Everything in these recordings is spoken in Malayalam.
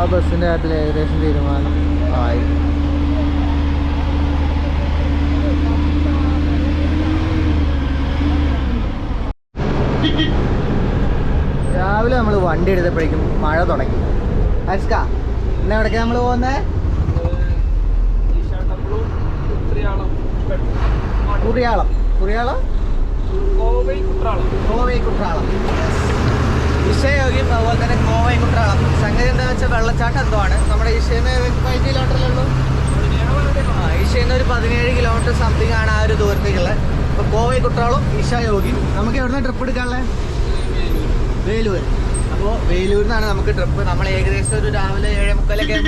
ആ ബസ്സിന്റെ കാര്യത്തിൽ ഏകദേശം തീരുമാനം ആയി. രാവിലെ നമ്മൾ വണ്ടി എടുത്തപ്പോഴേക്കും മഴ തുടങ്ങി. ഹരിസ്ക ഇന്ന് എവിടേക്കാണ് നമ്മൾ പോകുന്നത് കുറിയാളം. കുറിയാളം? കോവൈ കുട്രാളം ഇഷയോഗി അതുപോലെ തന്നെ ഗോവയും കുട്രാളം സംഗതി എന്താ വെച്ചാൽ വെള്ളച്ചാട്ടം എന്തോ ആണ് നമ്മുടെ കിലോമീറ്ററിലുള്ളൂ ആ ഈശോന്ന് ഒരു പതിനേഴ് കിലോമീറ്റർ സംതിങ് ആണ് ആ ഒരു ദൂരത്തേക്കുള്ളത് അപ്പോൾ കോവൈ കുട്രാളം ഈശായോഗി നമുക്ക് എവിടുന്ന ട്രിപ്പ് എടുക്കാനുള്ളത് വേലൂർ അപ്പോൾ വേലൂരിൽ നിന്നാണ് നമുക്ക് ട്രിപ്പ് നമ്മൾ ഏകദേശം ഒരു രാവിലെ ഏഴേ മുക്കാലൊക്കെ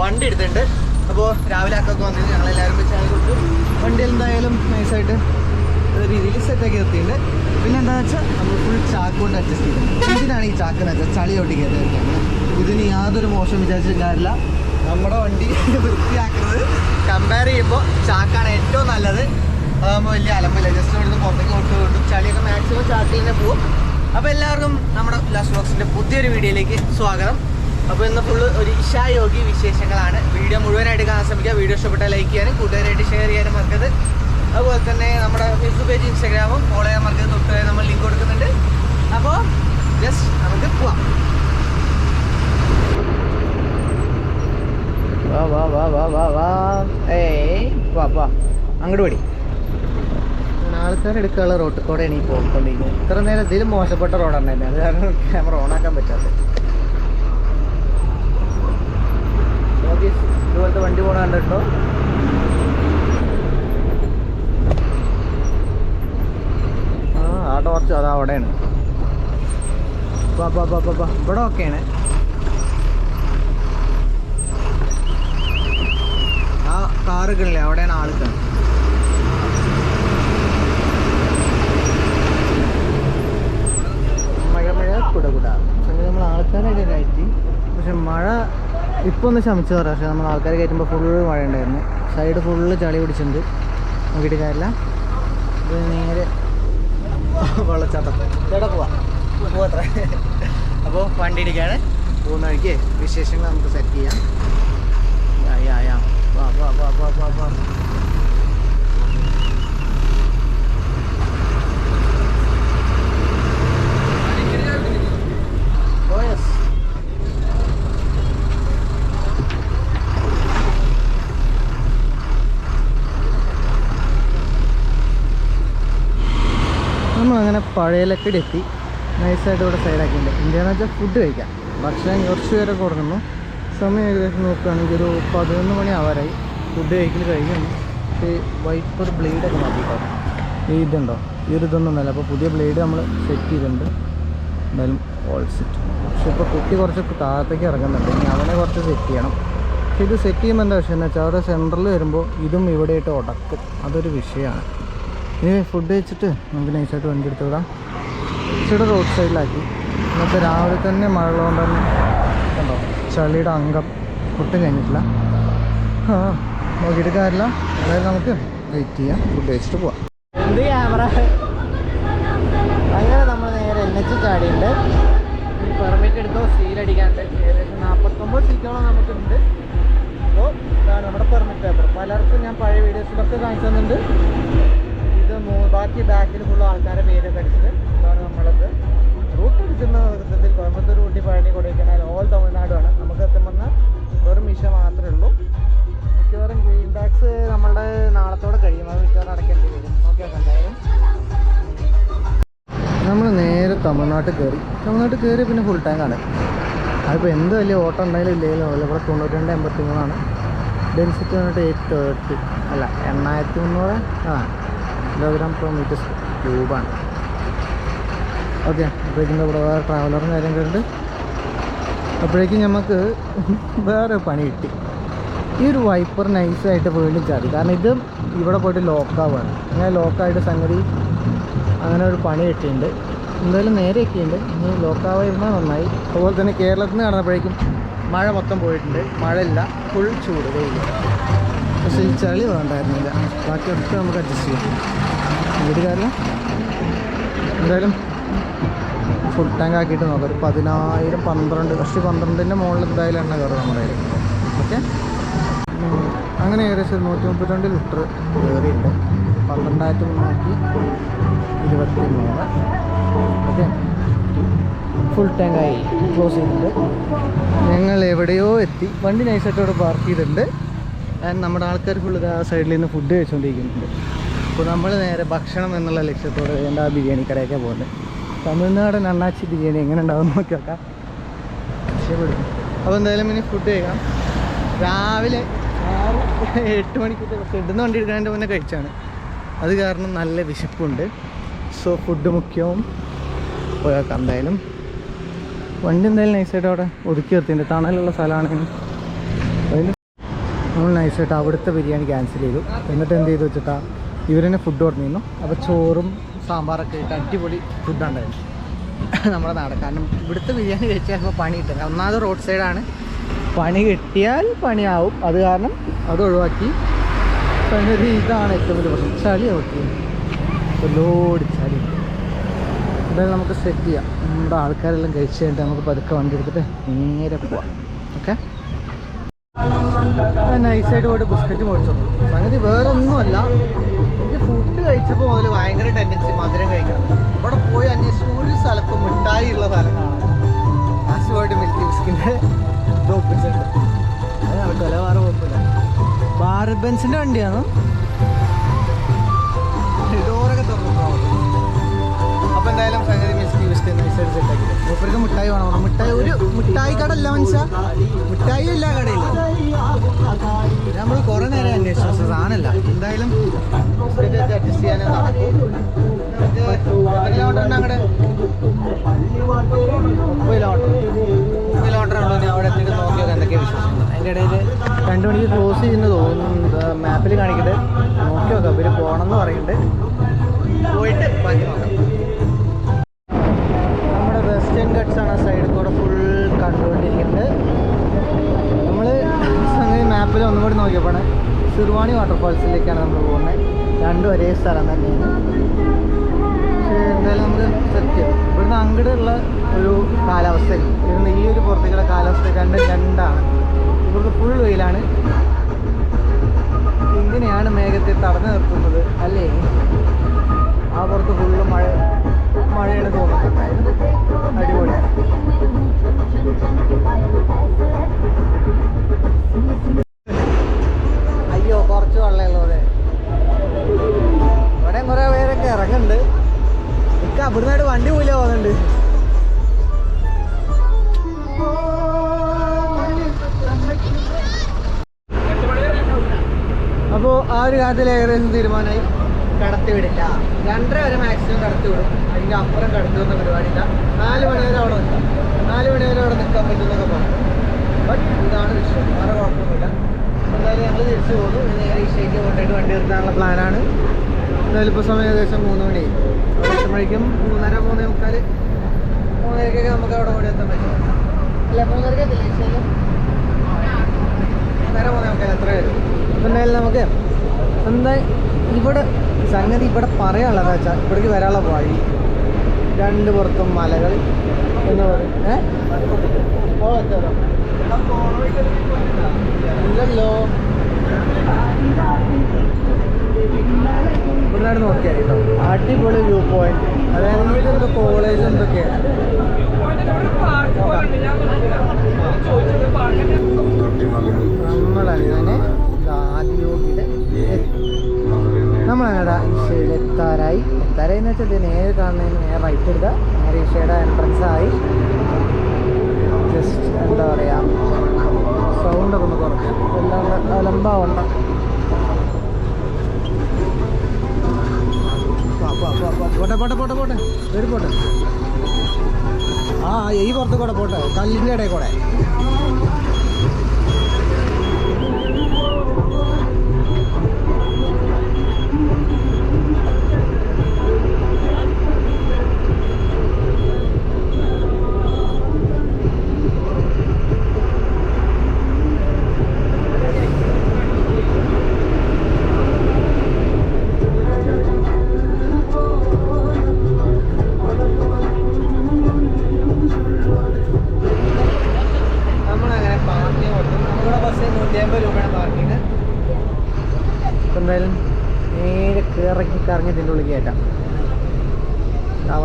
വണ്ടി എടുത്തിട്ടുണ്ട്. അപ്പോൾ രാവിലെ അക്കൊക്കെ വന്നിട്ട് ഞങ്ങളെല്ലാവരും ചായ കൊടുത്തു വണ്ടി എന്തായാലും നൈസായിട്ട് രീതിയിൽ സെറ്റാക്കി നിർത്തിയിട്ടുണ്ട്. പിന്നെ എന്താണെന്ന് വെച്ചാൽ നമ്മൾ ഫുൾ ചാക്ക് കൊണ്ട് അഡ്ജസ്റ്റ് ചെയ്തത്. ഇതിനാണ് ഈ ചാക്ക് വെച്ചാൽ ചളി ഒട്ടി കയറിയിരിക്കുന്നത് ഇതിന് യാതൊരു മോശം വിചാരിച്ചിട്ട് നമ്മുടെ വണ്ടി വൃത്തിയാക്കുന്നത് കമ്പയർ ചെയ്യുമ്പോൾ ചാക്കാണ് ഏറ്റവും നല്ലത്. അതാകുമ്പോൾ വലിയ അലമ്പില്ല. ജസ്റ്റ് ഇവിടുന്ന് പുറത്തേക്ക് കൊണ്ട് കൊണ്ടും ചളിയൊക്കെ മാക്സിമം ചാക്കിൽ തന്നെ പോകും അപ്പോൾ എല്ലാവർക്കും നമ്മുടെ ലാസ്റ്റ് ബോക്സിന്റെ പുതിയൊരു വീഡിയോയിലേക്ക് സ്വാഗതം. അപ്പോൾ ഇന്ന് ഫുള്ള് ഒരു ഇഷായോഗി വിശേഷങ്ങളാണ്. വീഡിയോ മുഴുവനായിട്ട് കാണാൻ ശ്രമിക്കുക. വീഡിയോ ഇഷ്ടപ്പെട്ടാൽ ലൈക്ക് ചെയ്യാനും കൂട്ടുകാരായിട്ട് ഷെയർ ചെയ്യാനും മറക്കരുത്. അതുപോലെ തന്നെ നമ്മുടെ ഫേസ്ബുക്ക് പേജ് ഇൻസ്റ്റാഗ്രാമും ഫോളോ ചെയ്യാൻ മറക്കരുത് തൊട്ട് നമ്മൾ ലിങ്ക് കൊടുക്കുന്നുണ്ട്. അപ്പോൾ ജസ്റ്റ് നമുക്ക് പോവാം. വാ വാ വാ വാ വാ വാ. ഏയ് വാ വാ. അങ്ങോട്ട് പടി ആൾക്കാർ എടുക്കാനുള്ള റോട്ടിൽ കൂടെയാണ് ഈ പോയിക്കൊണ്ടിരിക്കുന്നത് ഇത്ര നേരം ഇതിലും മോശപ്പെട്ട റോഡാണ് തന്നെ. അത് കാരണം ക്യാമറ ഓണാക്കാൻ പറ്റാത്തത് പറ്റാത്ത. ഇതുപോലത്തെ വണ്ടി പോണ കണ്ടിട്ടോ ആ ടോർച്ച് അതാ അവിടെയാണ്. ഇവിടെ ഓക്കെയാണ് ആ കാറുകളില്ലേ അവിടെയാണ് ആൾക്ക് മഴ മഴ കുട നമ്മൾ ആൾക്കാരൊക്കെ കയറ്റി. പക്ഷെ മഴ ഇപ്പോൾ ഒന്ന് ശമിച്ചു പറയാം പക്ഷെ നമ്മൾ ആൾക്കാർ കയറ്റുമ്പോൾ ഫുള്ള് മഴ ഉണ്ടായിരുന്നു സൈഡ് ഫുള്ള് ചളി പിടിച്ചിട്ടുണ്ട്. നോക്കിയിട്ട് കാര്യമില്ല. നേരെ വെള്ളച്ചാട്ടം. ചേട്ടാ പോവാ? പോവാത്ര അപ്പോൾ വണ്ടി ഇടിക്കാണ് പോകുന്ന വഴിക്ക് വിശേഷങ്ങൾ നമുക്ക് സെറ്റ് ചെയ്യാം. യാ യാ യാ. വാ വാ വാ വാ വാ വാ. നമ്മളങ്ങനെ പഴയലക്കടി എത്തി നൈസായിട്ട് ഇവിടെ സൈഡാക്കിയിട്ടുണ്ട് ഇന്ത്യയെന്ന് വെച്ചാൽ ഫുഡ് കഴിക്കാം. ഭക്ഷണം കുറച്ച് പേരെ കൊടുക്കുന്നു സമയം ഏകദേശം നോക്കുകയാണെങ്കിൽ ഒരു പതിനൊന്ന് മണി ആവാറായി. ഫുഡ് കഴിക്കൽ കഴിഞ്ഞു. വൈപ്പർ ബ്ലേഡൊക്കെ കേട്ടോ ഈ ഇതുണ്ടോ? ഈ ഒരു ഇതൊന്നുമല്ല അപ്പോൾ പുതിയ ബ്ലേഡ് നമ്മൾ സെറ്റ് ചെയ്തിട്ടുണ്ട്. എന്തായാലും ഓൾ സെറ്റ് പക്ഷെ ഇപ്പോൾ കുട്ടി കുറച്ച് താഴത്തേക്ക് ഇറങ്ങുന്നുണ്ട്. ഇനി അവനെ കുറച്ച് സെറ്റ് ചെയ്യണം. പക്ഷെ ഇത് സെറ്റ് ചെയ്യുമ്പോൾ എന്താ വിഷയം? എന്ന് വെച്ചാൽ അവിടെ സെന്ററിൽ വരുമ്പോൾ ഇതും ഇവിടെയായിട്ട് ഉടക്കും. അതൊരു വിഷയമാണ്. ഇനി ഫുഡ് കഴിച്ചിട്ട് നമുക്ക് നൈസായിട്ട് വണ്ടി എടുത്ത് വിടാം. ഇച്ചിരി റോഡ് സൈഡിലാക്കി ഇന്നത്തെ രാവിലെ തന്നെ മഴ ഉള്ളതുകൊണ്ട് തന്നെ കണ്ടോ? ചളിയുടെ അംഗം. ഒട്ടും കഴിഞ്ഞിട്ടില്ല. ആ നോക്കിയിട്ട് കാര്യമില്ല. അതായത് നമുക്ക് വെയിറ്റ് ചെയ്യാം. ഫുഡ് കഴിച്ചിട്ട് പോവാം. എന്ത് ക്യാമറ അങ്ങനെ നമ്മൾ നേരെ എൻ എച്ച് ചാടിയുണ്ട് പെർമിറ്റ് എടുത്തോ? സീൽ അടിക്കാണ്ട്. ഏകദേശം നാൽപ്പത്തൊമ്പത് സീറ്റോളം നമുക്കുണ്ട്. അപ്പോൾ ഇതാണ് നമ്മുടെ പെർമിറ്റ് പേപ്പർ പലർക്കും ഞാൻ പഴയ വീഡിയോസിലൊക്കെ കാണിച്ചു തന്നിട്ടുണ്ട്. ബാക്കി ബാക്കിൽ ഫുള്ള് പേര് പേരൊക്കെ അടിച്ചിട്ട് ഇതാണ് നമ്മളത്. റൂട്ട് എടുക്കുന്ന വിധത്തിൽ കോയമ്പത്തൂർ ഊട്ടി പഴനി കൊടൈക്കനാൽ ഓൾ തമിഴ്നാടുമാണ്. നമുക്ക് എത്തുമ്പോൾ വെറും മിഷ മാത്രമേ ഉള്ളൂ. മിക്കവാറും ഗ്രീൻ ടാക്സ് നമ്മളുടെ നാളത്തോടെ കഴിയും. അത് മിക്കവാറും അടയ്ക്കേണ്ടി വരും. നോക്കിയാൽ എന്തായാലും നമ്മൾ നേരെ തമിഴ്നാട്ടിൽ കയറി. തമിഴ്നാട്ടിൽ കയറി പിന്നെ ഫുൾ ടാങ്കാണ് അതിപ്പോൾ എന്ത് വലിയ ഓട്ടം ഉണ്ടായാലും ഇല്ലെങ്കിലും അല്ല ഇവിടെ തൊണ്ണൂറ്റി രണ്ട് എൺപത്തി മൂന്നാണ് ഡെൻസിറ്റി വന്നിട്ട് എയ്റ്റ് തേർട്ടി അല്ല എണ്ണായിരത്തി മുന്നൂറ്? ആ. കിലോഗ്രാം പെർ മീറ്റർ ക്യൂബാണ് ഓക്കെ അപ്പോഴേക്കും ഇവിടെ വേറെ ട്രാവലറും കണ്ട് അപ്പോഴേക്കും നമുക്ക് വേറെ പണി കിട്ടി. ഈ ഒരു വൈപ്പർ നൈസായിട്ട് വീണ്ടും ചാടി കാരണം ഇത് ഇവിടെ പോയിട്ട് ലോക്കാവാണ് അങ്ങനെ ലോക്കായിട്ട് സംഗതി അങ്ങനെ ഒരു പണി കിട്ടിയിട്ടുണ്ട്. എന്തായാലും നേരെയൊക്കെയുണ്ട് ഇനി ലോക്കാവായിരുന്നാൽ നന്നായി. അതുപോലെ തന്നെ കേരളത്തിൽ നിന്ന് നടന്നപ്പോഴേക്കും മഴ മൊത്തം പോയിട്ടുണ്ട്. മഴയില്ല ഫുൾ ചൂട്. പക്ഷേ ഈ ചളി വേണ്ടായിരുന്നില്ല. ബാക്കിയൊക്കെ നമുക്ക് അഡ്ജസ്റ്റ് ചെയ്യാം. വീട്ടുകാരില്ല എന്തായാലും ഫുൾ ടാങ്ക് ആക്കിയിട്ട് നോക്കാം. ഒരു പതിനായിരം പന്ത്രണ്ട് പക്ഷേ പന്ത്രണ്ടിന്റെ മുകളിൽ എന്തായാലും എണ്ണ കയറും നമ്മുടെ കയ്യിൽ. ഓക്കെ? അങ്ങനെ ഏകദേശം ഒരു നൂറ്റി മുപ്പത്തിരണ്ട് ലിറ്റർ കയറിയുണ്ട് പന്ത്രണ്ടായിരത്തി മുന്നൂറ്റി ഇരുപത്തി മൂന്ന് ഓക്കെ ഫുൾ ടാങ്കായി ക്ലോസ് ചെയ്തിട്ടുണ്ട്. ഞങ്ങൾ എവിടെയോ എത്തി. വണ്ടി നൈസായിട്ട് അവിടെ പാർക്ക് ചെയ്തിട്ടുണ്ട്. ആൻഡ് നമ്മുടെ ആൾക്കാർ ഫുള്ള് ആ സൈഡിൽ നിന്ന് ഫുഡ് കഴിച്ചുകൊണ്ടിരിക്കുന്നുണ്ട് അപ്പോൾ നമ്മൾ നേരെ ഭക്ഷണം എന്നുള്ള ലക്ഷ്യത്തോടെ വേണ്ട ബിരിയാണി കടയൊക്കെ പോകുന്നത്. തമിഴ്നാടൻ അണ്ണാച്ചി ബിരിയാണി എങ്ങനെ ഉണ്ടാവും നോക്കി നോക്കാം. രക്ഷപ്പെടും. അപ്പോൾ എന്തായാലും ഇനി ഫുഡ് കഴിക്കാം. രാവിലെ എട്ട് മണിക്ക് ഷെഡിൽ നിന്ന് വണ്ടി എടുക്കാന്റെ മുന്നേ കഴിച്ചാണ്. അത് കാരണം നല്ല വിശപ്പുണ്ട്. സോ ഫുഡ് മുഖ്യവും പോയേക്കാം എന്തായാലും. വണ്ടി എന്തായാലും നൈസായിട്ട് അവിടെ ഒതുക്കി നിർത്തിയിട്ടുണ്ട്. തണലുള്ള സ്ഥലമാണെങ്കിൽ അതിന് നമ്മൾ നൈസായിട്ട് അവിടുത്തെ ബിരിയാണി ക്യാൻസൽ ചെയ്തു. എന്നിട്ട് എന്ത് ചെയ്തു വെച്ചിട്ടാ? ഇവരെന്നെ ഫുഡ് ഓർഡർ അപ്പോൾ ചോറും സാമ്പാറൊക്കെ ഇട്ട് അടിപൊളി ഫുഡുണ്ടായിരുന്നു നമ്മുടെ നാട് കാരണം ഇവിടുത്തെ ബിരിയാണി കഴിച്ചാൽ പണി കിട്ടില്ല ഒന്നാമത് റോഡ് സൈഡാണ് പണി കിട്ടിയാൽ പണിയാവും. അത് കാരണം അത് ഒഴിവാക്കി. സംഗതി ഇതാണ് ഏറ്റവും വലിയ പ്രശ്നം. ചളി ഓക്കെ ലോഡ് ചളി. എന്തായാലും നമുക്ക് സെറ്റ് ചെയ്യാം. നമ്മുടെ ആൾക്കാരെല്ലാം കഴിച്ച് കഴിഞ്ഞിട്ട് നമുക്ക് പതുക്കെ വണ്ടി എടുത്തിട്ട് നേരെ പോവാം. ഓക്കെ നൈസായിട്ട് പോയിട്ട് ബിസ്ക്കറ്റ് മേടിച്ചോളൂ സംഗതി വേറെ ഒന്നുമല്ല എനിക്ക് ഫുഡ് കഴിച്ചപ്പോൾ മുതൽ ഭയങ്കര ടെൻഡൻസി മധുരം കഴിക്കണം. ഇവിടെ പോയി അന്വേഷിച്ച് ഒരു സ്ഥലത്തും മിഠായി ഉള്ള സ്ഥലം കാണാൻ. ലാസ്റ്റ് മിൽക്കി ബിസ്കിന്റെ ഇത് ഒപ്പിച്ചിട്ടുണ്ട്. അത് വേറെ കുഴപ്പമില്ല. ഭാരത് ബെൻസിന്റെ വണ്ടിയാണ്? ഡോറൊക്കെ തുറന്നു അപ്പൊ എന്തായാലും വിസ്റ്റ് നൈസായിട്ട് സെറ്റാക്കി മൂപ്പർക്ക് മിഠായി വേണം. മിഠായി ഒരു മിഠായി കട അല്ല മനുഷ്യ. മിഠായി ഇല്ല കടയില്ല നമ്മൾ കുറെ നേരം അന്വേഷിച്ചു. സാധനമല്ല എന്തായാലും അഡ്ജസ്റ്റ് ചെയ്യാനേ നടക്കും. കിലോമീറ്റർ അങ്ങടെ? മുപ്പത് കിലോമീറ്റർ മുപ്പത് കിലോമീറ്റർ ഉള്ളൂ അവിടെ നോക്കിയൊക്കെ എന്തൊക്കെയാണ് വിശേഷം അതിന്റെ ഇടയിൽ രണ്ട് മണിക്ക് ക്ലോസ് ചെയ്യുന്നു തോന്നുന്നു. മാപ്പിൽ കാണിക്കട്ടെ നോക്കി നോക്കാം. ഇവർ പോകണമെന്ന് പറയുന്നുണ്ട്. പോയിട്ട് ബാക്കി നോക്കാം. മാപ്പിൽ ഒന്നും കൂടി നോക്കിയപ്പോഴാണ് സിർവാണി വാട്ടർഫാൾസിലേക്കാണ് നമ്മൾ പോകുന്നത് രണ്ടും ഒരേ സ്ഥലം തന്നെയാണ്. പക്ഷേ എന്തായാലും നമുക്ക് സെറ്റ് ഇവിടുന്ന് അങ്ങോട്ടുള്ള ഒരു കാലാവസ്ഥ ഇവിടുന്ന് ഈ ഒരു പുറത്തേക്കുള്ള കാലാവസ്ഥ രണ്ടും രണ്ടാണ് ഇവിടുത്തെ ഫുൾ വെയിലാണ്. ഇങ്ങനെയാണ് മേഘത്തെ തടഞ്ഞു നിർത്തുന്നത് അല്ലേ? ആ പുറത്ത് ഫുള്ള് മഴ മഴയാണ് തോന്നുന്നത്. അടിപൊളിയാണ്. അയ്യോ കുറച്ച് വെള്ളമുള്ളത് ഇവിടെ. കുറെ പേരൊക്കെ ഇറങ്ങുന്നുണ്ട്. ഇക്ക അവിടുന്നായിട്ട് വണ്ടി പോയില്ല പോകുന്നുണ്ട്? അപ്പോ ആ ഒരു കാര്യത്തിൽ ഏകദേശം തീരുമാനമായി. കടത്തി വിടില്ല. രണ്ടര വരെ മാക്സിമം കടത്തി വിടും. അതിന്റെ അപ്പുറം കടത്തി വിടുന്ന പരിപാടിയില്ല. നാല് മണി വരെ അവിടെ നിൽക്കാം. നാല് മണി വരെ അവിടെ നിൽക്കാൻ പറ്റുന്നൊക്കെ പറഞ്ഞു. ബട്ട് ഇതാണ് വിഷയം. വേറെ കുഴപ്പമൊന്നുമില്ല. എന്തായാലും ഞങ്ങൾ തിരിച്ചു പോകുന്നു. നേരെ ഈശയ്ക്ക് കൊണ്ടിട്ട് വണ്ടി നിർത്താനുള്ള പ്ലാനാണ്. എന്തായാലും ഇപ്പോൾ സമയം ഏകദേശം മൂന്ന് മണി. എത്തുമ്പോഴേക്കും മൂന്നര മൂന്നേ മുക്കാൽ മൂന്നരക്കൊക്കെ നമുക്ക് അവിടെ കൂടി എത്താൻ പറ്റും. അല്ല മൂന്നരക്ക് എത്തില്ല ഈശയിലും മൂന്നര മൂന്നേ മുക്കാൽ എത്ര വരും എന്തായാലും നമുക്ക് എന്താ ഇവിടെ സംഗതി ഇവിടെ പറയാനുള്ളതാ വെച്ചാൽ ഇവിടേക്ക് വരാനുള്ള വഴി. രണ്ട് പുറത്തും മലകൾ. എന്ന് പറയും ഏഹ് ഓ എത്താലോ ഇല്ലല്ലോ. ഇവിടെ നോക്കിയാൽ കേട്ടോ അടിപൊളി വ്യൂ പോയിന്റ് അതായത് ഇതെന്തോ കോളേജ് എന്തൊക്കെയാണ് നമ്മളങ്ങനെ ആദ്യോഗിയുടെ നമ്മളങ്ങനെ ഈശോയിൽ എത്താറായി. എത്താറായി എന്ന് വെച്ചാൽ നേരെ കാണുന്നതിന് നേരെ റൈറ്റ് എടുക്കുക നേരെ ഈശോയുടെ എൻട്രൻസ് ആയി. ജസ്റ്റ് എന്താ പറയുക സൗണ്ടൊക്കെ ഒന്ന് കുറയ്ക്കാം എല്ലാം അലമ്പാവണ്ട. പോട്ടെ പോട്ടെ പോട്ടെ പോട്ടെ. വരും പോട്ടെ. ആ ഈ പുറത്ത് കൂടെ പോട്ടെ. കല്ലിന്റെ ഇടയിൽ കൂടെ.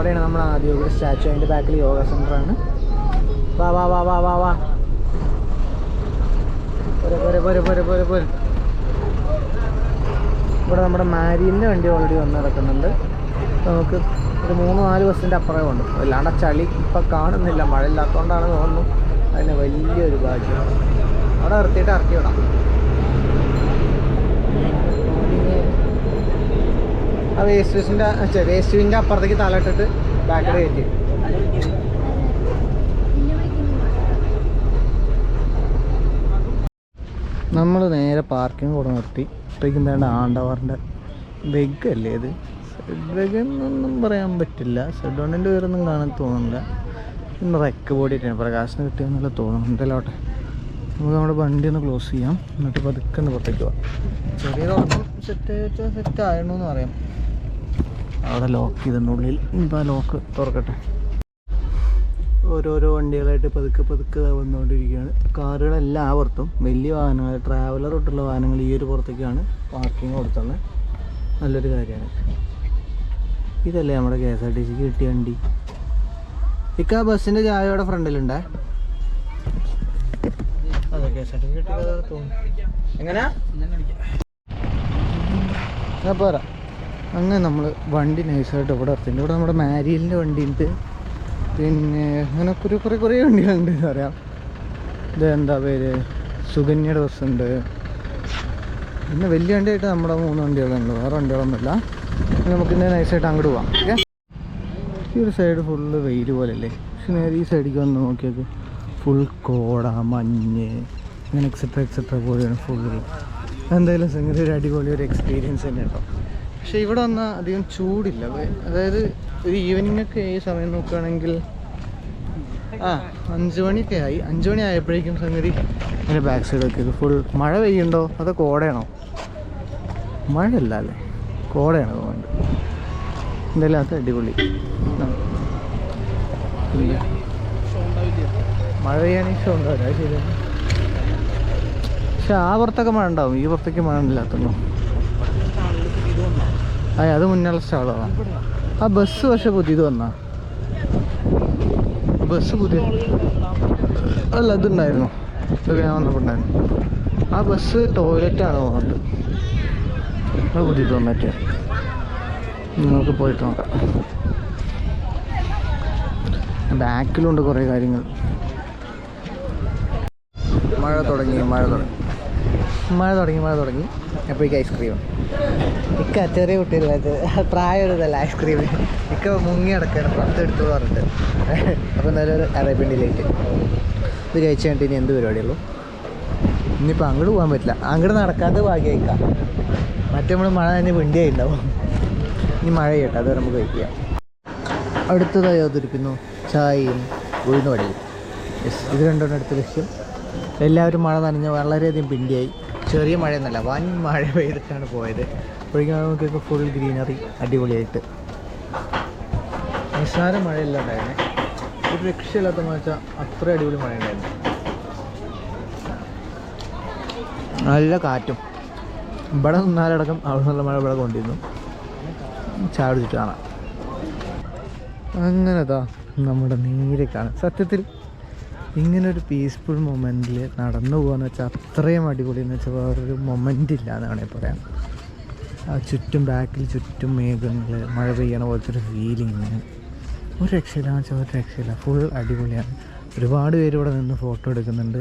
അവിടെയാണ് നമ്മൾ ആദ്യം സ്റ്റാച്ചു അതിന്റെ ബാക്കിൽ യോഗ സെന്ററാണ്. വാ വാ വാ വാ വാ വാ. ഇവിടെ നമ്മുടെ മാരീലിന്റെ വണ്ടി ഓൾറെഡി വന്ന് കിടക്കുന്നുണ്ട്. നമുക്ക് ഒരു മൂന്ന് നാല് ബസ്സിന്റെ അപ്പുറമേ ഉണ്ട് അല്ലാണ്ട് ചളി ഇപ്പം കാണുന്നില്ല. മഴ ഇല്ലാത്തതുകൊണ്ടാണ് തോന്നുന്നു. അതിന് വലിയൊരു ഭാഗ്യം. അവിടെ നിർത്തിയിട്ട് ഇറക്കി വിടാം. ആ വേസ്റ്റ് ബസ്സിന്റെ വേസ്റ്റ് ബിന്റെ അപ്പുറത്തേക്ക് തലയിട്ടിട്ട് ബാക്കിൽ കയറ്റി. നമ്മൾ നേരെ പാർക്കിംഗ് കൂടെ നിർത്തി. ഇപ്പോഴേക്കും വേണ്ട ആണ്ടവറിന്റെ ബെഗ് അല്ലേ ഇത്? ബെഗ് എന്നൊന്നും പറയാൻ പറ്റില്ല. സെഡ് വണ്ണിന്റെ പേരൊന്നും കാണാൻ തോന്നുന്നില്ല. ഇന്ന് റെക്ക് ബോഡിയിട്ടാണ് പ്രകാശം കിട്ടിയെന്നല്ല തോന്നുന്നു. നമുക്ക് നമ്മുടെ വണ്ടി ഒന്ന് ക്ലോസ് ചെയ്യാം. എന്നിട്ട് പതുക്കെ ഒന്ന് പുറത്തേക്ക് പോവാം. ചെറിയ തുടക്കം സെറ്റ് സെറ്റ് എന്ന് പറയാം അവിടെ ലോക്ക് ചെയ്തിട്ടുള്ളിൽ ആ ലോക്ക് തുറക്കട്ടെ. ഓരോരോ വണ്ടികളായിട്ട് പതുക്കെ പതുക്കെ വന്നുകൊണ്ടിരിക്കുകയാണ്. കാറുകളെല്ലാം ആ വലിയ വാഹനങ്ങൾ ട്രാവലർ തൊട്ടുള്ള വാഹനങ്ങൾ ഈ ഒരു പുറത്തേക്കാണ് പാർക്കിംഗ് കൊടുത്തുള്ളത്. നല്ലൊരു കാര്യമാണ്. ഇതല്ലേ നമ്മുടെ കെ എസ് ആർ ടി സിക്ക് കിട്ടിയ വണ്ടി. ഇക്ക ബസ്സിന്റെ ചായയുടെ ഫ്രണ്ടിലുണ്ടേ അതെ K S R T C കിട്ടിയതാ തോന്നുന്നു. എങ്ങനെയാ? ഞാൻ പോരാ. അങ്ങനെ നമ്മൾ വണ്ടി നൈസായിട്ട് ഇവിടെ നിർത്തിയിട്ടുണ്ട്. ഇവിടെ നമ്മുടെ മാരിയലിന്റെ വണ്ടിയുണ്ട്. പിന്നെ അങ്ങനെ കുറേ കുറേ കുറേ വണ്ടികളുണ്ട്. പറയാം ഇത് എന്താ പേര്? സുകന്യയുടെ ബസ്സുണ്ട് പിന്നെ വലിയ വണ്ടിയായിട്ട് നമ്മുടെ മൂന്ന് വണ്ടികളുണ്ട്. വേറെ വണ്ടികളൊന്നുമില്ല. നമുക്ക് ഇന്ന് നൈസായിട്ട് അങ്ങോട്ട് പോവാം. ഓക്കെ? ഈ ഒരു സൈഡ് ഫുള്ള് വെയിൽ പോലെയല്ലേ? പക്ഷെ നേരെ ഈ സൈഡിലേക്ക് വന്ന് നോക്കിയത് ഫുൾ കോട മഞ്ഞ് അങ്ങനെ എക്സെട്ര എക്സെട്ര പോലെയാണ് ഫുള്ള് എന്തായാലും സംഗതി ഒരു അടിപൊളി ഒരു എക്സ്പീരിയൻസ് തന്നെ കേട്ടോ പക്ഷേ ഇവിടെ വന്നാൽ അധികം ചൂടില്ല. അതായത് ഒരു ഈവനിങ് ഒക്കെ ഈ സമയം നോക്കുകയാണെങ്കിൽ ആ അഞ്ച് മണിയൊക്കെ ആയി. അഞ്ച് മണി ആയപ്പോഴേക്കും സംഗതി അതിന്റെ ബാക്ക് സൈഡൊക്കെ ഫുൾ മഴ പെയ്യുണ്ടോ? അതോ കോടയാണോ? മഴയല്ല അല്ലേ? കോടയാണ് തോന്നുന്നുണ്ട്. എന്തായാലും അത് അടിപൊളി. മഴ പെയ്യാൻ ഇഷ്ടം ഉണ്ടാവില്ല. ശരിയാണ്. പക്ഷെ ആ പുറത്തൊക്കെ മഴ ഉണ്ടാവും. ഈ പുറത്തേക്ക് മഴ ഇല്ലാത്തുള്ളൂ അതെ അത് മുന്നുള്ള സ്റ്റാളാണ് ആ ബസ് പക്ഷെ പുതിയത് വന്നാ. ബസ് പുതിയ അല്ല ഇതുണ്ടായിരുന്നു. ഞാൻ വന്നപ്പോണ്ടായിരുന്നു. ആ ബസ് ടോയ്ലറ്റാണ് തോന്നുന്നത് അത് പുതിയത് വന്നിട്ട്. നിങ്ങൾക്ക് പോയിട്ട് നോക്കാം. ബാക്കിലുണ്ട് കുറേ കാര്യങ്ങൾ. മഴ തുടങ്ങി മഴ തുടങ്ങി മഴ തുടങ്ങി മഴ തുടങ്ങി. അപ്പോഴേക്ക് ഐസ്ക്രീം. ഇക്ക ചെറിയ കുട്ടികളത് പ്രായമൊരുതല്ല ഐസ്ക്രീം ഇക്ക മുങ്ങി അടക്കാണ് പത്ത് എടുത്തു പറഞ്ഞിട്ട്. അപ്പോൾ നല്ലൊരു അറേബ്യൻ ഡിലേറ്റ് ഇത് കഴിച്ച് കഴിഞ്ഞിട്ട് ഇനി എന്ത് പരിപാടിയുള്ളൂ? ഇനിയിപ്പോൾ അങ്ങോട്ട് പോകാൻ പറ്റില്ല. അങ്ങോട്ട് നടക്കാത്ത ഭാഗ്യമായിക്കാം മറ്റേ നമ്മൾ മഴ തന്നെ വെണ്ടിയായി ഉണ്ടാവും ഇനി മഴ കേട്ടോ അത് നമുക്ക് കഴിക്കാം. അടുത്തതായി അവതരിപ്പിക്കുന്നു ചായയും ഉഴുന്നുവടയും യെസ് ഇത് രണ്ടെണ്ണം അടുത്ത ലക്ഷ്യം എല്ലാവരും മഴ നനഞ്ഞ് വളരെയധികം പിണ്ടിയായി ചെറിയ മഴയൊന്നുമല്ല വൻ മഴ പെയ്തിട്ടാണ് പോയത്. അപ്പോഴേക്കും നമുക്കൊക്കെ ഫുൾ ഗ്രീനറി അടിപൊളിയായിട്ട്. നിസ്സാര മഴയല്ല ഉണ്ടായിരുന്നെ. ഒരു രക്ഷയില്ലാത്ത മഴ വെച്ചാൽ അത്ര അടിപൊളി മഴ ഉണ്ടായിരുന്നു. നല്ല കാറ്റും. ഇവിടെ നിന്നാലടക്കം അവിടെ നല്ല മഴ ഇവിടെ കൊണ്ടിരുന്നു. ചാടിച്ചിട്ട് കാണാം. അങ്ങനെതാ നമ്മുടെ നേരെ കാണാം സത്യത്തിൽ ഇങ്ങനെ ഒരു പീസ്ഫുൾ മൊമെന്റിൽ നടന്നു പോകാന്ന് വെച്ചാൽ അത്രയും അടിപൊളി എന്ന് വെച്ചാൽ വേറൊരു മൊമെന്റ് ഇല്ല എന്ന് വേണമെങ്കിൽ പറയാം ചുറ്റും ബാക്കിൽ ചുറ്റും മേഘങ്ങൾ മഴ പെയ്യണ പോലത്തെ ഒരു ഫീലിങ് ഒരു രക്ഷയില്ല വെച്ചാൽ ഒരു രക്ഷയില്ല. ഫുൾ അടിപൊളിയാണ്. ഒരുപാട് പേര് ഇവിടെ നിന്ന് ഫോട്ടോ എടുക്കുന്നുണ്ട്.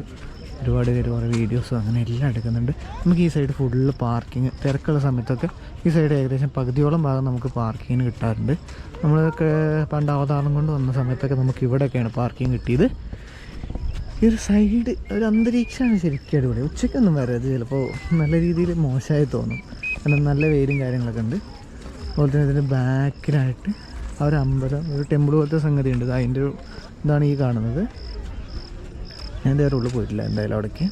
ഒരുപാട് പേര് കുറേ വീഡിയോസും അങ്ങനെ എല്ലാം എടുക്കുന്നുണ്ട്. നമുക്ക് ഈ സൈഡ് ഫുള്ള് പാർക്കിങ് തിരക്കുള്ള സമയത്തൊക്കെ ഈ സൈഡ് ഏകദേശം പകുതിയോളം ഭാഗം നമുക്ക് പാർക്കിങ്ങിന് കിട്ടാറുണ്ട്. നമ്മളൊക്കെ പണ്ട് അവതാരം കൊണ്ട് വന്ന സമയത്തൊക്കെ നമുക്ക് ഇവിടെയൊക്കെയാണ് പാർക്കിംഗ് കിട്ടിയത്. ഈ ഒരു സൈഡ് ഒരു അന്തരീക്ഷമാണ് ശരിക്കും അടിപൊളി. ഉച്ചയ്ക്കൊന്നും വരരുത്. ചിലപ്പോൾ നല്ല രീതിയിൽ മോശമായി തോന്നും. കാരണം നല്ല വെയിലും കാര്യങ്ങളൊക്കെ ഉണ്ട്. അതുപോലെ തന്നെ ഇതിന്റെ ബാക്കിലായിട്ട് ആ ഒരു അമ്പലം ഒരു ടെമ്പിൾ പോലത്തെ സംഗതി ഉണ്ട്. അതിന്റെ ഇതാണ് ഈ കാണുന്നത്. ഞാൻ നേരെ ഉള്ളിൽ പോയിട്ടില്ല എന്തായാലും അവിടേക്ക്.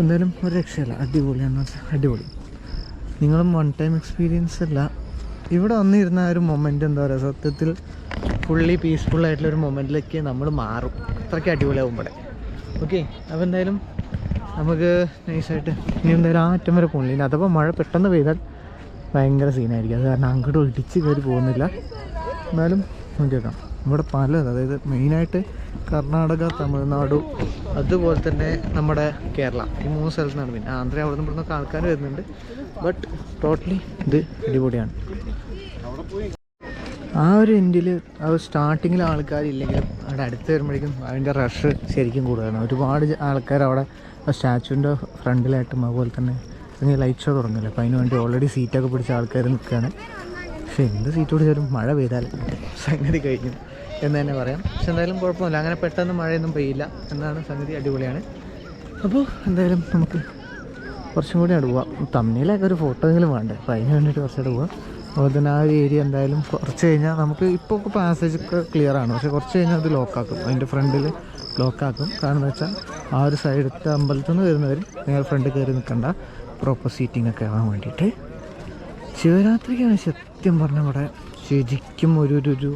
എന്തായാലും ഒരു രക്ഷയല്ല. അടിപൊളിയാണെന്ന് വെച്ചാൽ അടിപൊളി. നിങ്ങളും വൺ ടൈം എക്സ്പീരിയൻസ് അല്ല. ഇവിടെ വന്നിരുന്ന ആ ഒരു മൊമെന്റ് എന്താ പറയുക സത്യത്തിൽ ഫുള്ളി പീസ്ഫുൾ ആയിട്ടുള്ള ഒരു മൊമെന്റിലേക്ക് നമ്മൾ മാറും. അത്രയ്ക്ക് അടിപൊളിയാവും ഇവിടെ. ഓക്കെ അപ്പോൾ എന്തായാലും നമുക്ക് നൈസായിട്ട് ഇനി എന്തായാലും ആ അറ്റം വരെ പോകണില്ല ഇനി അഥവാ മഴ പെട്ടെന്ന് പെയ്താൽ ഭയങ്കര സീനായിരിക്കും. അത് കാരണം അങ്ങോട്ട് ഇടിച്ച് കയറി പോകുന്നില്ല. എന്നാലും നോക്കിയേക്കാം ഇവിടെ പല അതായത് മെയിനായിട്ട് കർണാടക തമിഴ്നാടു അതുപോലെ തന്നെ നമ്മുടെ കേരള. ഈ മൂന്ന് സ്ഥലത്ത് നിന്നാണ് പിന്നെ. ആന്ധ്ര അവിടെ നിന്ന് ഇവിടുന്ന് ആൾക്കാർ വരുന്നുണ്ട്. ബട്ട് ടോട്ടലി ഇത് അടിപൊളിയാണ്. ആ ഒരു എൻഡിൽ ഒരു സ്റ്റാർട്ടിങ്ങിൽ ആൾക്കാരില്ലെങ്കിലും അവിടെ അടുത്ത് വരുമ്പോഴേക്കും അതിന്റെ റഷ് ശരിക്കും കൂടുതലാണ്. ഒരുപാട് ആൾക്കാർ അവിടെ ആ സ്റ്റാച്ചുവിന്റെ ഫ്രണ്ടിലായിട്ടും അതുപോലെ തന്നെ ഇനി ലൈറ്റ് ഷോ തുടങ്ങില്ല അപ്പോൾ അതിന് വേണ്ടി ഓൾറെഡി സീറ്റൊക്കെ പിടിച്ച ആൾക്കാർ നിൽക്കുകയാണ്. പക്ഷെ എന്ത് സീറ്റ് പിടിച്ചാലും മഴ പെയ്താൽ സംഗതി കഴിഞ്ഞു എന്ന് തന്നെ പറയാം. പക്ഷെ എന്തായാലും കുഴപ്പമില്ല അങ്ങനെ പെട്ടെന്ന് മഴയൊന്നും പെയ്യില്ല എന്നാണ് സംഗതി അടിപൊളിയാണ്. അപ്പോൾ എന്തായാലും നമുക്ക് കുറച്ചും കൂടി അവിടെ പോവാം. തമ്മിലൊക്കെ ഒരു ഫോട്ടോ എങ്കിലും വേണ്ടേ? അപ്പോൾ അതിന് വേണ്ടിയിട്ട് കുറച്ചുകൂടെ പോവാം. അതുപോലെ തന്നെ ആ ഒരു ഏരിയ എന്തായാലും കുറച്ച് കഴിഞ്ഞാൽ നമുക്ക് ഇപ്പോൾ പാസേജ് ഒക്കെ ക്ലിയർ ആണ്. പക്ഷേ കുറച്ച് കഴിഞ്ഞാൽ അത് ലോക്കാക്കും അതിന്റെ ഫ്രണ്ടിൽ ലോക്കാക്കും കാരണം എന്ന് വെച്ചാൽ ആ ഒരു സൈഡത്തെ അമ്പലത്തിൽ നിന്ന് വരുന്നവർ നേരെ ഫ്രണ്ട് കയറി നിൽക്കണ്ട പ്രോപ്പർ സീറ്റിംഗ് ഒക്കെ ആവാൻ വേണ്ടിയിട്ട്. ശിവരാത്രിക്കാണ് സത്യം പറഞ്ഞാൽ ഇവിടെ ശരിക്കും ഒരു ഒരു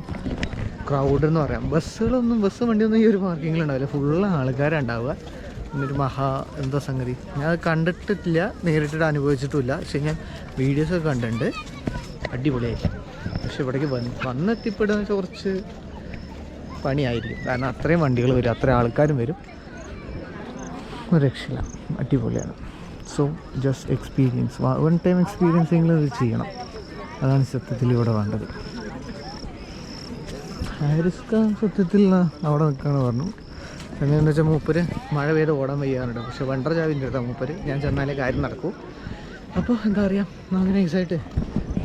ക്രൗഡ് എന്ന് പറയാം. ബസ്സുകളൊന്നും ബസ് വണ്ടിയൊന്നും ഈ ഒരു പാർക്കിങ്ങിലുണ്ടാവില്ല ഫുള്ള് ആൾക്കാരുണ്ടാവുക. എന്നൊരു മഹാ എന്തോ സംഗതി? ഞാൻ കണ്ടിട്ടില്ല. നേരിട്ടിട്ട് അനുഭവിച്ചിട്ടില്ല പക്ഷേ ഞാൻ വീഡിയോസൊക്കെ കണ്ടിട്ടുണ്ട്. അടിപൊളിയായി പക്ഷെ ഇവിടേക്ക് വന്ന് വന്നെത്തിപ്പെടുക വെച്ചാൽ കുറച്ച് പണിയായിരിക്കും. കാരണം അത്രയും വണ്ടികൾ വരും അത്രയും ആൾക്കാരും വരും. ഒരു രക്ഷയില്ല. അടിപൊളിയാണ്. So just experience one time experience എങ്കിലും ഇത് ചെയ്യണം. അതാണ് സത്യത്തിൽ ഇവിടെ വേണ്ടത്. ഹാരിസ്ക സത്യത്തിൽ അവിടെ നിൽക്കുകയാണ് പറഞ്ഞു. എങ്ങനെയാണെന്ന് വെച്ചാൽ മൂപ്പര് മഴ പെയ്ത് ഓടാൻ വയ്യാറുണ്ട് പക്ഷേ വണ്ടർ ചാവിന്റെ അടുത്താണ് മൂപ്പര്. ഞാൻ ചെന്നാലേ കാര്യം നടക്കൂ. അപ്പോൾ എന്താ പറയുക നമുക്ക് നൈസായിട്ട്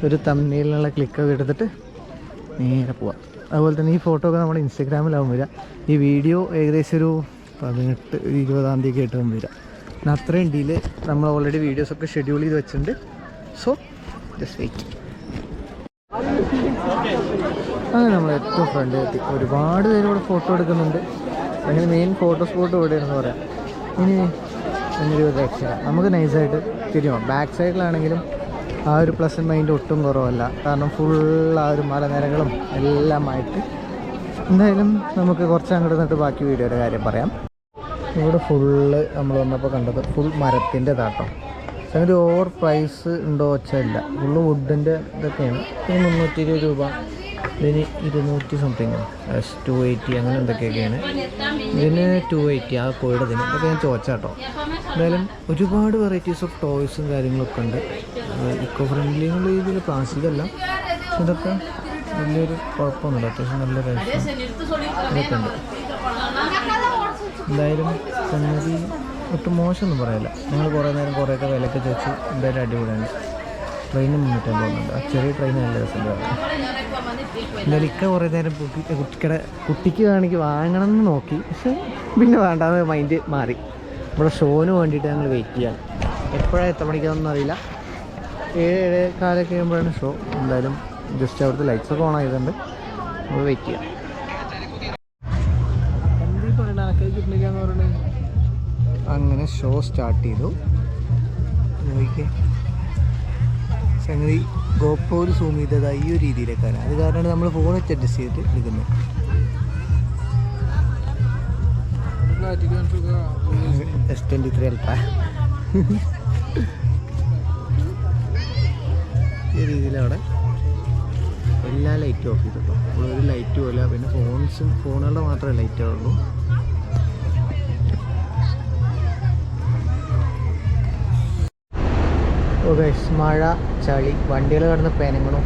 ഒരു തമ്മിലുള്ള ക്ലിക്കൊക്കെ എടുത്തിട്ട് നേരെ പോവാം. അതുപോലെ തന്നെ ഈ ഫോട്ടോ ഒക്കെ നമ്മുടെ ഇൻസ്റ്റഗ്രാമിലാവും വരിക ഈ വീഡിയോ ഏകദേശം ഒരു പതിനെട്ട് ഇരുപതാം തീയതി ആയിട്ട് വരിക അത്രയും ഡീൽ നമ്മൾ ഓൾറെഡി വീഡിയോസൊക്കെ ഷെഡ്യൂൾ ചെയ്ത് വെച്ചിട്ടുണ്ട്. സോ ജസ്റ്റ് വെയിറ്റ് അങ്ങനെ നമ്മൾ ഏറ്റവും ഫ്രണ്ട് എത്തി ഒരുപാട് പേര് ഇവിടെ ഫോട്ടോ എടുക്കുന്നുണ്ട്. അങ്ങനെ മെയിൻ ഫോട്ടോ സ്പോട്ട് ഇവിടെയാണെന്ന് പറയാം. ഇനി അങ്ങനെ ഒരു രക്ഷ നമുക്ക് നൈസായിട്ട് തിരിയണം ബാക്ക് സൈഡിലാണെങ്കിലും ആ ഒരു പ്ലസ് മൈൻഡ് ഒട്ടും കുറവല്ല. കാരണം ഫുൾ ആ ഒരു മലനിരകളും എല്ലാമായിട്ട് എന്തായാലും നമുക്ക് കുറച്ച് അങ്ങോട്ട് നിന്നിട്ട് ബാക്കി വീഡിയോയുടെ കാര്യം പറയാം. ഇവിടെ ഫുള്ള് നമ്മൾ വന്നപ്പോൾ കണ്ടത് ഫുൾ മരത്തിന്റെ താട്ടം സംഗതി ഓവർ പ്രൈസ് ഉണ്ടോ വെച്ചാൽ ഇല്ല. ഫുള്ള് വുഡിന്റെ ഇതൊക്കെയാണ്. ഒരു മുന്നൂറ്റി ഇരുപത് രൂപ ഇതിന് ഇരുന്നൂറ്റി സംതിങ് ടു എയ്റ്റി അങ്ങനെ എന്തൊക്കെയൊക്കെയാണ്. ഇതിന് ടു എയ്റ്റി ആ കോഴിയുടെ ഇതിന് ഇതൊക്കെ ഞാൻ ചോദിച്ചാട്ടോ. എന്തായാലും ഒരുപാട് വെറൈറ്റീസ് ഓഫ് ടോയ്സും കാര്യങ്ങളൊക്കെ ഉണ്ട്. ഇക്കോ ഫ്രണ്ട്ലി എന്നുള്ള രീതിയിൽ പ്ലാസ്റ്റിക് അല്ല. ഇതൊക്കെ വലിയൊരു കുഴപ്പമൊന്നുമില്ല. അത്യാവശ്യം നല്ല ഇതൊക്കെ ഉണ്ട്. എന്തായാലും സംഗതി ഒട്ടും മോശമൊന്നും പറയില്ല. ഞങ്ങൾ കുറേ നേരം കുറേയൊക്കെ വിലയൊക്കെ ചോദിച്ചു എന്തായാലും അടിപൊളിയാണ്. ട്രെയിന് മുന്നിട്ട് പോകുന്നുണ്ട്. ആ ചെറിയ ട്രെയിൻ നല്ല രസമുണ്ട്. എന്തായാലും ഇക്ക കുറേ നേരം കുട്ടിക്കടെ കുട്ടിക്ക് വേണമെങ്കിൽ വാങ്ങണം എന്ന് നോക്കി. പക്ഷെ പിന്നെ വേണ്ടാന്ന് മൈൻഡ് മാറി. ഇവിടെ ഷോന് വേണ്ടിയിട്ട് ഞങ്ങൾ വെയിറ്റ് ചെയ്യാം എപ്പോഴാണ് എത്ര മണിക്കാണെന്നൊന്നും അറിയില്ല. ഏഴ് ഏഴ് കാലൊക്കെ കഴിയുമ്പോഴാണ് ഷോ എന്തായാലും ജസ്റ്റ് അവിടുത്തെ ലൈറ്റ്സ് ഒക്കെ ഓൺ ആയതുകൊണ്ട് നമ്മൾ വെയിറ്റ് ചെയ്യാം. എന്തീ പറയണ ആൾക്കാർ കിട്ടുന്നില്ല എന്ന് പറയണേ അങ്ങനെ ഷോ സ്റ്റാർട്ട് ചെയ്തു. നോക്കിക്കേ സംഗതി ഗോപ്രോയിൽ സൂം ചെയ്തത് ഈ ഒരു രീതിയിലേക്കാണ്. അത് കാരണമാണ് നമ്മൾ ഫോൺ വെച്ച് അഡ്ജസ്റ്റ് ചെയ്തിട്ട് എടുക്കുന്നത്. എസ് ട്വന്റി ത്രീ അൾട്രാ ഈ രീതിയിലവിടെ എല്ലാ ലൈറ്റും ഓഫ് ചെയ്തിട്ടോ. ഒരു ലൈറ്റും അല്ല പിന്നെ ഫോൺസും ഫോണുകളുടെ മാത്രമേ ലൈറ്റുള്ളൂ മഴ ചളി വണ്ടികൾ കിടന്ന് പെനങ്ങണു.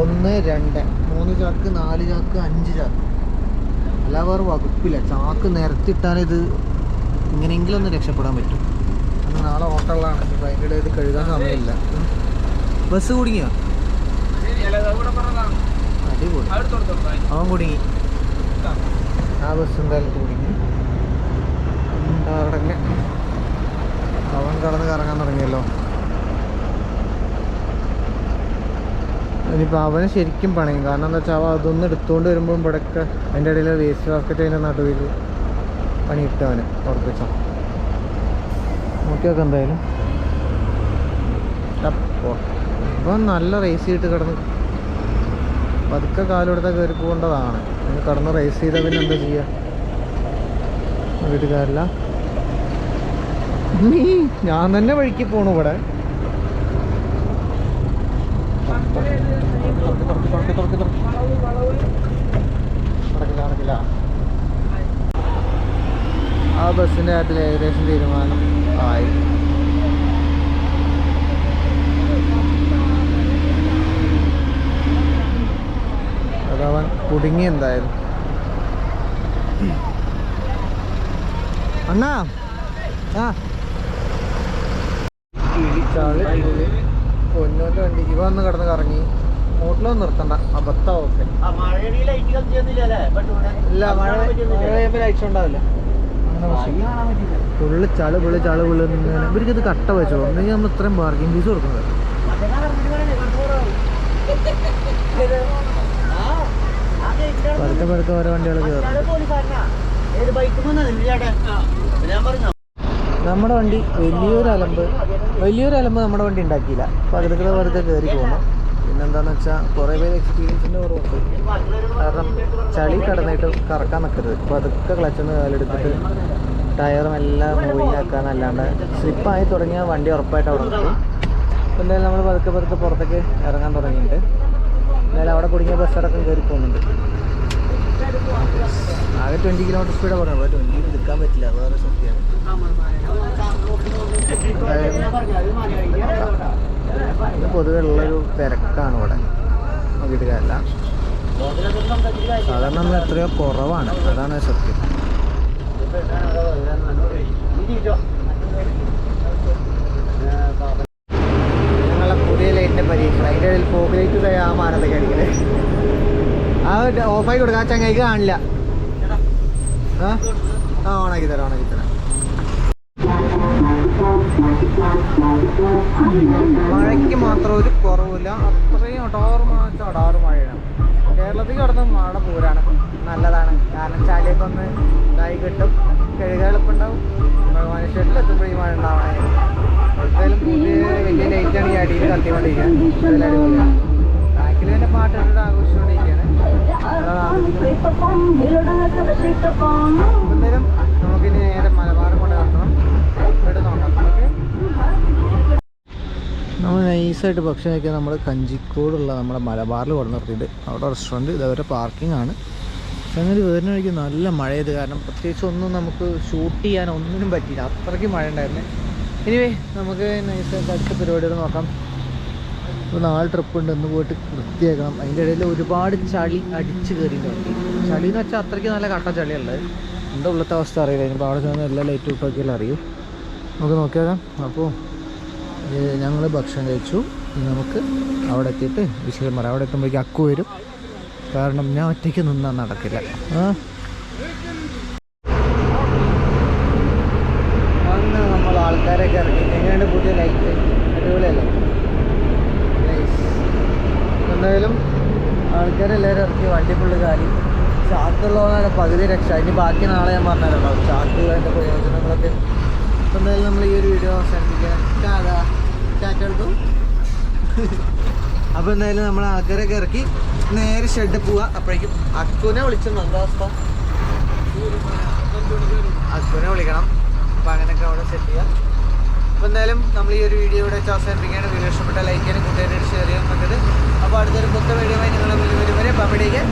ഒന്ന് രണ്ട് മൂന്ന് ചാക്ക് നാല് ചാക്ക് അഞ്ച് ചാക്ക്. അല്ല വേറെ വകുപ്പില്ല. ചാക്ക് നിരത്തിട്ടാലിത് ഇങ്ങനെയെങ്കിലും ഒന്ന് രക്ഷപ്പെടാൻ പറ്റും. അന്ന് നാളെ ഓട്ടമുള്ളതാണ് ഇപ്പം അതിന്റെ ഇടയിൽ ഇത് കഴുകാൻ സമയമില്ല. ബസ് കുടുങ്ങിയോ? അടിപൊളി. അവൻ കുടുങ്ങി. ആ ബസ് എന്തായാലും കുടുങ്ങി. അവൻ കടന്ന് കറങ്ങാൻ തുടങ്ങിയല്ലോ. ഇനിയിപ്പോൾ അവന് ശരിക്കും പണയും. കാരണം എന്താ വെച്ചാൽ അവ അതൊന്നും എടുത്തുകൊണ്ട് വരുമ്പോൾ ഇവിടെയൊക്കെ അതിന്റെ ഇടയിൽ വേസ്റ്റ് ബാസ്ക്കറ്റ് അതിന്റെ നടുവിൽ പണിയിട്ട് അവന് ഉറപ്പിച്ചോ. നോക്കി നോക്കാം എന്തായാലും അപ്പോൾ ഇപ്പം നല്ല റേസ് ചെയ്തിട്ട് കിടന്ന് പതുക്കെ കാലെടുത്താൽ കയറി പോകേണ്ടതാണ്. അതിന് കടന്ന് റേസ് ചെയ്താൽ പിന്നെ എന്താ ചെയ്യുക വീട്ടുകാരില്ല. ഞാൻ തന്നെ വഴിക്ക് പോണു ഇവിടെ. നടക്കില്ല ആ ബസ്സിന്റെ കാര്യത്തിൽ ഏകദേശം തീരുമാനം ആയി. അതവൻ കുടുങ്ങി എന്തായാലും. അണ്ണാ ആ. പൊന്നോന്റെ വണ്ടി. ഇവ വന്ന് കിടന്ന് കറങ്ങി. മൂട്ടിലൊന്നും നിർത്തണ്ട. അബദ്ധമൊക്കെ. ഇല്ല മഴ മഴ ലൈറ്റ് ഉണ്ടാവില്ല. ഫുള്ള് ചൾ പുള്ളി ചൾ പുള്ളി ഇവർക്ക് ഇത് കട്ട വെച്ചോ? ഒന്നെങ്കിൽ നമ്മൾ ഇത്രയും പാർക്കിംഗ് ഫീസ് കൊടുക്കുന്നത്. പതുക്കെ പതുക്കെ ഓരോ വണ്ടികൾ കയറും നമ്മുടെ വണ്ടി വലിയൊരു അലമ്പ് വലിയൊരു അലമ്പ് നമ്മുടെ വണ്ടി ഉണ്ടാക്കിയില്ല. പതുക്കെ പതുക്കെ കയറി പോകണം പിന്നെന്താന്ന് വെച്ചാൽ കുറേ പേര് എക്സ്പീരിയൻസിന്റെ കുറവുണ്ട് കാരണം ചളി കടന്നിട്ട് കറക്കാൻ നിൽക്കരുത് പതുക്കെ ക്ലച്ചിന്ന് കാലെടുത്തിട്ട് ടയറും എല്ലാം മൂവിലാക്കാന്നല്ലാണ്ട് സ്ലിപ്പായി തുടങ്ങിയ വണ്ടി ഉറപ്പായിട്ട് അവിടെ നിൽക്കും എന്തായാലും നമ്മൾ പതുക്കെ പതുക്കെ പുറത്തേക്ക് ഇറങ്ങാൻ തുടങ്ങിയിട്ടുണ്ട്. എന്തായാലും അവിടെ കുടുങ്ങിയ ബസ്സടക്കം കയറി പോകുന്നുണ്ട്. ആകെ ട്വന്റി കിലോമീറ്റർ സ്പീഡ് പറഞ്ഞു അപ്പോൾ ട്വന്റി എടുക്കാൻ പറ്റില്ല. അത് വേറെ ശക്തിയാണ് പൊതുവെ ഉള്ളൊരു തിരക്കാണ് ഇവിടെ. നോക്കിയിട്ട് കാര്യമില്ല സാധാരണ നമ്മൾ എത്രയോ കുറവാണ്. അതാണ് സത്യം. ഞങ്ങളെ ആ ഓഫായി കൊടുക്കാം. ആ ചങ്ങായിക്ക് കാണില്ല. ആ ഓണാക്കി തരാം ഓണാക്കി തരാം. മാത്രം ഒരു കുറവില്ല. അത്രയും അടാറ് മാസം അടാറ് മഴയാണ്. കേരളത്തിൽ കിടന്ന് മഴ പോരാണ്. നല്ലതാണ്. കാരണം ചാലിയൊക്കെ ഒന്ന് ഇതായി കിട്ടും. കഴുകാൻ എളുപ്പമുണ്ടാവും മനുഷ്യരിൽ എത്തുമ്പോൾ ഈ മഴ ഉണ്ടാവണേ എന്തായാലും പുതിയ വലിയ ലൈറ്റാണ് ഈ അടിയിൽ കത്തിക്കൊണ്ടിരിക്കുക അടിപൊളിയാണ്. ബാക്കിൽ തന്നെ പാട്ടിട്ട് ആഘോഷിച്ചുകൊണ്ടിരിക്കുകയാണ്. എന്തായാലും നമുക്കിനി നേരെ മലബാർ കൊണ്ട് നിർത്തണം ഇവിടെ നോക്കാം ഓക്കെ നമ്മൾ നൈസായിട്ട് ഭക്ഷണം കഴിക്കാൻ നമ്മൾ കഞ്ചിക്കോടുള്ള നമ്മുടെ മലബാറിൽ കൊണ്ട് നിർത്തിയിട്ട് അവിടെ റെസ്റ്റോറന്റ് ഇതവരെ പാർക്കിംഗ് ആണ്. പക്ഷേ അങ്ങനെ വരുന്ന വഴിക്ക് നല്ല മഴയത് കാരണം പ്രത്യേകിച്ച് ഒന്നും നമുക്ക് ഷൂട്ട് ചെയ്യാൻ ഒന്നിനും പറ്റിയില്ല. അത്രയ്ക്ക് മഴ ഉണ്ടായിരുന്നു. ഇനിവേ നമുക്ക് നൈസായിട്ട് അടുത്ത പരിപാടികൾ നോക്കാം. ഇപ്പോൾ നാല് ട്രിപ്പ് ഉണ്ട്. ഒന്ന് പോയിട്ട് വൃത്തിയാക്കണം. അതിന്റെ ഇടയിൽ ഒരുപാട് ചളി അടിച്ച് കയറിയിട്ടുണ്ട്. ചളി എന്ന് വെച്ചാൽ അത്രയ്ക്ക് നല്ല കട്ട ചളിയുള്ളത് എന്റെ ഉള്ളത്തെ അവസ്ഥ അറിയില്ല. ഇനിയിപ്പോൾ അവിടെ ചെന്ന് എല്ലാ ലൈറ്റ് ഇട്ടൊക്കെയല്ലേ അറിയും. നമുക്ക് നോക്കിയാകാം അപ്പോൾ ഞങ്ങൾ ഭക്ഷണം കഴിച്ചു. നമുക്ക് അവിടെ എത്തിയിട്ട് വിശേഷം പറയാം. അവിടെ എത്തുമ്പോഴേക്കും അക്കു വരും. കാരണം ഞാൻ ഒറ്റയ്ക്ക് നിന്നാൽ നടക്കില്ല. ആ? Nice. എന്തായാലും ചാക്കുള്ളവനാണ് പകുതി രക്ഷ. ഇനി ബാക്കി നാളെ ഞാൻ പറഞ്ഞല്ലോ ചാക്കുള്ളതിന്റെ പ്രയോജനങ്ങളൊക്കെ അപ്പോൾ എന്തായാലും നമ്മൾ ഈ ഒരു വീഡിയോ അവസാനിപ്പിക്കാം. എടുത്തു? അപ്പോൾ എന്തായാലും നമ്മൾ ആൾക്കാരൊക്കെ ഇറക്കി നേരെ ഷെഡ് പോവാ. അപ്പോഴേക്കും അക്കുനെ വിളിച്ചു എന്താ അവസ്ഥ. അക്കുനെ വിളിക്കണം. അപ്പോൾ അങ്ങനെയൊക്കെ അവിടെ സെറ്റ് ചെയ്യാം. അപ്പോൾ എന്തായാലും നമ്മൾ ഈ ഒരു വീഡിയോ ഇവിടെ വെച്ച് അവസാനിപ്പിക്കുകയാണ്. വീഡിയോ ഇഷ്ടപ്പെട്ട ലൈക്ക് ചെയ്യാനും കൂട്ടുകാരായിട്ട് ഷെയർ ചെയ്യാൻ പറ്റുന്നത് അപ്പോൾ അടുത്തൊരു പുത്ത വീഡിയോ ആയി നിങ്ങളെ മുന്നിൽ വരും വരെ അപ്പോൾ അവിടേക്ക്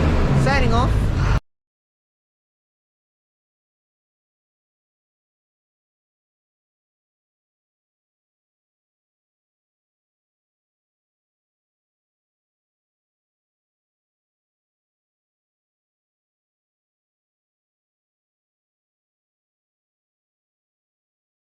സൈനിങ്